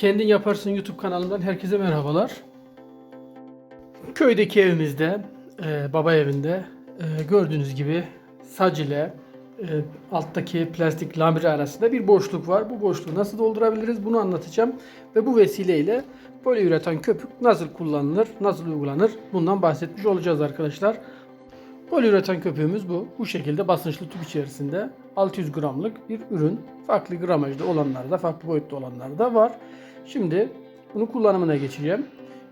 Kendin Yaparsın YouTube kanalından herkese merhabalar. Köydeki evimizde, e, baba evinde e, gördüğünüz gibi sac ile e, alttaki plastik lambiri arasında bir boşluk var. Bu boşluğu nasıl doldurabiliriz bunu anlatacağım. Ve bu vesileyle poliüretan köpük nasıl kullanılır, nasıl uygulanır bundan bahsetmiş olacağız arkadaşlar. Poliüretan köpüğümüz bu. Bu şekilde basınçlı tüp içerisinde 600 gramlık bir ürün. Farklı gramajda olanlar da, farklı boyutta olanlar da var. Şimdi bunu kullanımına geçeceğim.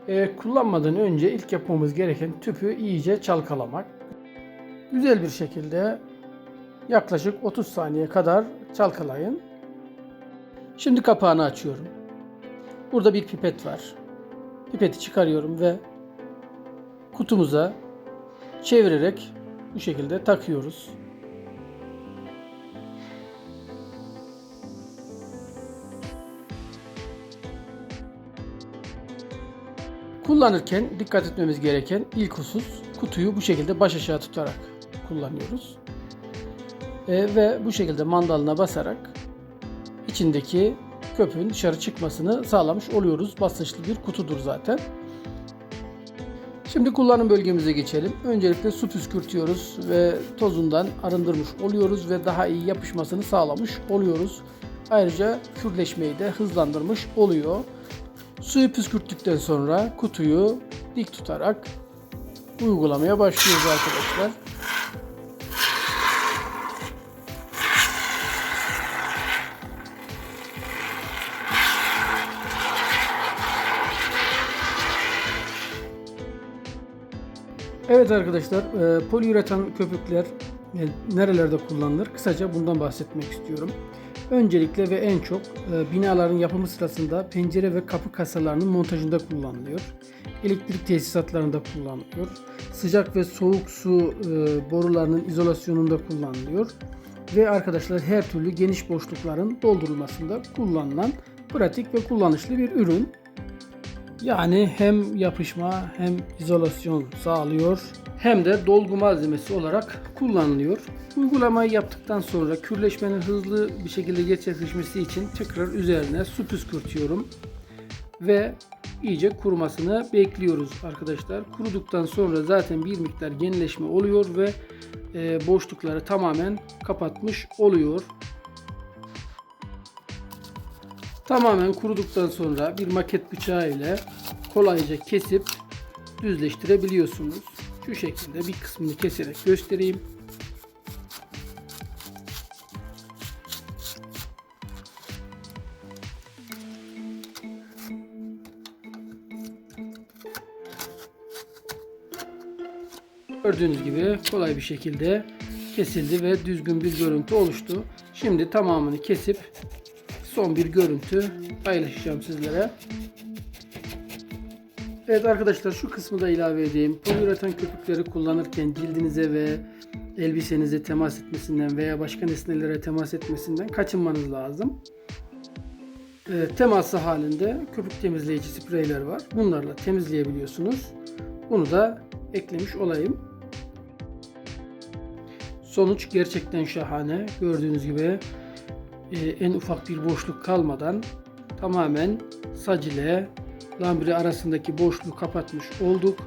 Ee, kullanmadan önce ilk yapmamız gereken tüpü iyice çalkalamak. Güzel bir şekilde yaklaşık 30 saniye kadar çalkalayın. Şimdi kapağını açıyorum. Burada bir pipet var. Pipeti çıkarıyorum ve kutumuza çevirerek bu şekilde takıyoruz. Kullanırken dikkat etmemiz gereken ilk husus kutuyu bu şekilde baş aşağı tutarak kullanıyoruz. E, ve bu şekilde mandalına basarak içindeki köpüğün dışarı çıkmasını sağlamış oluyoruz. Basınçlı bir kutudur zaten. Şimdi kullanım bölgemize geçelim. Öncelikle su püskürtüyoruz ve tozundan arındırmış oluyoruz ve daha iyi yapışmasını sağlamış oluyoruz. Ayrıca kürleşmeyi de hızlandırmış oluyor. Suyu püskürttükten sonra kutuyu dik tutarak uygulamaya başlıyoruz arkadaşlar. Evet arkadaşlar, e, poliüretan köpükler e, nerelerde kullanılır? Kısaca bundan bahsetmek istiyorum. Öncelikle ve en çok e, binaların yapımı sırasında pencere ve kapı kasalarının montajında kullanılıyor. Elektrik tesisatlarında kullanılıyor. Sıcak ve soğuk su e, borularının izolasyonunda kullanılıyor. Ve arkadaşlar her türlü geniş boşlukların doldurulmasında kullanılan pratik ve kullanışlı bir ürün. Yani hem yapışma hem izolasyon sağlıyor hem de dolgu malzemesi olarak kullanılıyor. Uygulamayı yaptıktan sonra kürleşmenin hızlı bir şekilde gerçekleşmesi için tekrar üzerine su püskürtüyorum ve iyice kurumasını bekliyoruz arkadaşlar. Kuruduktan sonra zaten bir miktar yenileşme oluyor ve e, boşlukları tamamen kapatmış oluyor. Tamamen kuruduktan sonra bir maket bıçağı ile kolayca kesip düzleştirebiliyorsunuz. Şu şekilde bir kısmını keserek göstereyim. Gördüğünüz gibi kolay bir şekilde kesildi ve düzgün bir görüntü oluştu. Şimdi tamamını kesip son bir görüntü paylaşacağım sizlere. Evet arkadaşlar şu kısmı da ilave edeyim. Poliüretan köpükleri kullanırken cildinize ve elbisenize temas etmesinden veya başka nesnelere temas etmesinden kaçınmanız lazım. E, teması halinde köpük temizleyici spreyler var. Bunlarla temizleyebiliyorsunuz. Bunu da eklemiş olayım. Sonuç gerçekten şahane. Gördüğünüz gibi en ufak bir boşluk kalmadan tamamen sac ile lambiri arasındaki boşluğu kapatmış olduk.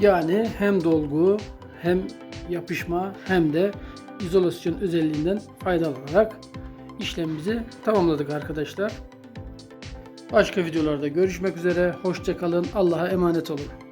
Yani hem dolgu hem yapışma hem de izolasyon özelliğinden faydalanarak işlemimizi tamamladık arkadaşlar. Başka videolarda görüşmek üzere. Hoşçakalın. Allah'a emanet olun.